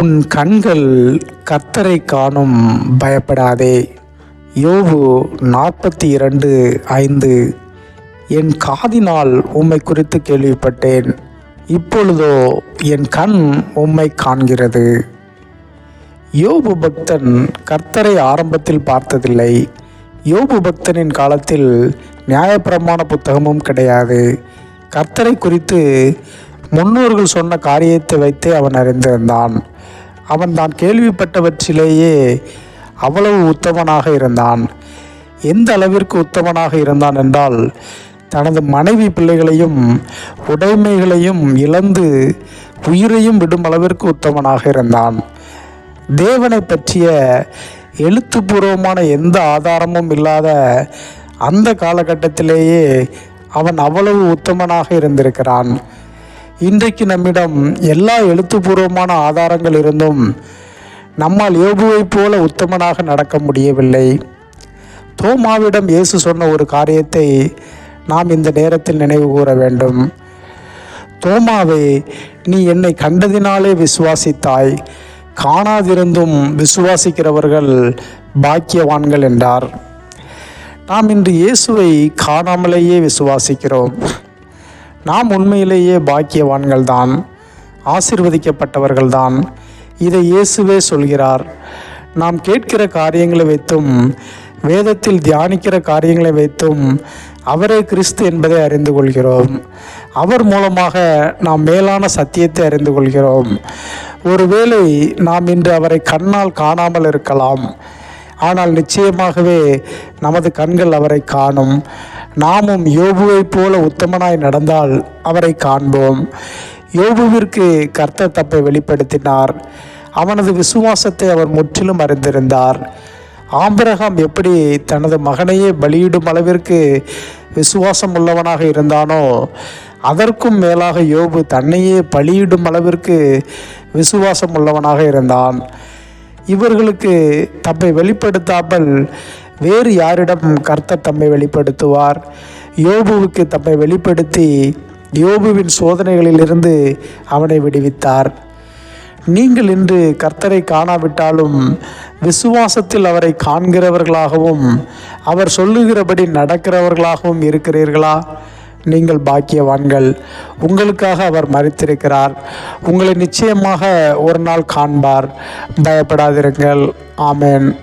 உன் கண்கள் கர்த்தரை காணும் பயப்படாதே. யோபு நாற்பத்தி இரண்டு ஐந்து. என் காதினால் உம்மை குறித்து கேள்விப்பட்டேன். இப்பொழுதோ என் கண் உம்மை காண்கிறது. யோபு பக்தன் கர்த்தரை ஆரம்பத்தில் பார்த்ததில்லை. யோபு பக்தனின் காலத்தில் நியாயப்பிரமாண புத்தகமும் கிடையாது. கர்த்தரை குறித்து முன்னோர்கள் சொன்ன காரியத்தை வைத்தே அவன் அறிந்திருந்தான். அவன் தான் கேள்விப்பட்டவற்றிலேயே அவ்வளவு உத்தமனாக இருந்தான். எந்த அளவிற்கு உத்தமனாக இருந்தான் என்றால் தனது மனைவி பிள்ளைகளையும் உடைமைகளையும் இழந்து உயிரையும் விடும் அளவிற்கு உத்தமனாக இருந்தான். தேவனை பற்றிய எழுத்துப்பூர்வமான எந்த ஆதாரமும் இல்லாத அந்த காலகட்டத்திலேயே அவன் அவ்வளவு உத்தமனாக இருந்திருக்கிறான். இன்றைக்கு நம்மிடம் எல்லா எழுத்துப்பூர்வமான ஆதாரங்கள் இருந்தும் நம்மால் யோபுவைப் போல உத்தமனாக நடக்க முடியவில்லை. தோமாவிடம் இயேசு சொன்ன ஒரு காரியத்தை நாம் இந்த நேரத்தில் நினைவு கூற வேண்டும். தோமாவே நீ என்னை கண்டதினாலே விசுவாசித்தாய். காணாதிருந்தும் விசுவாசிக்கிறவர்கள் பாக்கியவான்கள் என்றார். நாம் இன்று இயேசுவை காணாமலேயே விசுவாசிக்கிறோம். நாம் உண்மையிலேயே பாக்கியவான்கள்தான் ஆசிர்வதிக்கப்பட்டவர்கள்தான். இதை இயேசுவே சொல்கிறார். நாம் கேட்கிற காரியங்களை வைத்தும் வேதத்தில் தியானிக்கிற காரியங்களை வைத்தும் அவரே கிறிஸ்து என்பதை அறிந்து கொள்கிறோம். அவர் மூலமாக நாம் மேலான சத்தியத்தை அறிந்து கொள்கிறோம். ஒருவேளை நாம் இன்று அவரை கண்ணால் காணாமல் இருக்கலாம். ஆனால் நிச்சயமாகவே நமது கண்கள் அவரை காணும். நாமும் யோபுவைப் போல உத்தமனாய் நடந்தால் அவரை காண்போம். யோபுவிற்கு கர்த்தர் தப்பை வெளிப்படுத்தினார். அவனது விசுவாசத்தை அவர் முற்றிலும் அறிந்திருந்தார். ஆபிரகாம் எப்படி தனது மகனையே பலியிடும் அளவிற்கு விசுவாசம் உள்ளவனாக இருந்தானோ அதற்கும் மேலாக யோபு தன்னையே பலியிடும் அளவிற்கு விசுவாசம் உள்ளவனாக இருந்தான். இவர்களுக்கு தம்மை வெளிப்படுத்தாமல் வேறு யாரிடம் கர்த்தர் தம்மை வெளிப்படுத்துவார்? யோபுவுக்கு தம்மை வெளிப்படுத்தி யோபுவின் சோதனைகளிலிருந்து அவனை விடுவித்தார். நீங்கள் இன்று கர்த்தரை காணாவிட்டாலும் விசுவாசத்தில் அவரை காண்கிறவர்களாகவும் அவர் சொல்லுகிறபடி நடக்கிறவர்களாகவும் இருக்கிறீர்களா? நீங்கள் பாக்கியவான்கள். உங்களுக்காக அவர் மறித்திருக்கிறார் உங்களை நிச்சயமாக ஒரு நாள் காண்பார். பயப்படாதிருங்கள். ஆமேன்.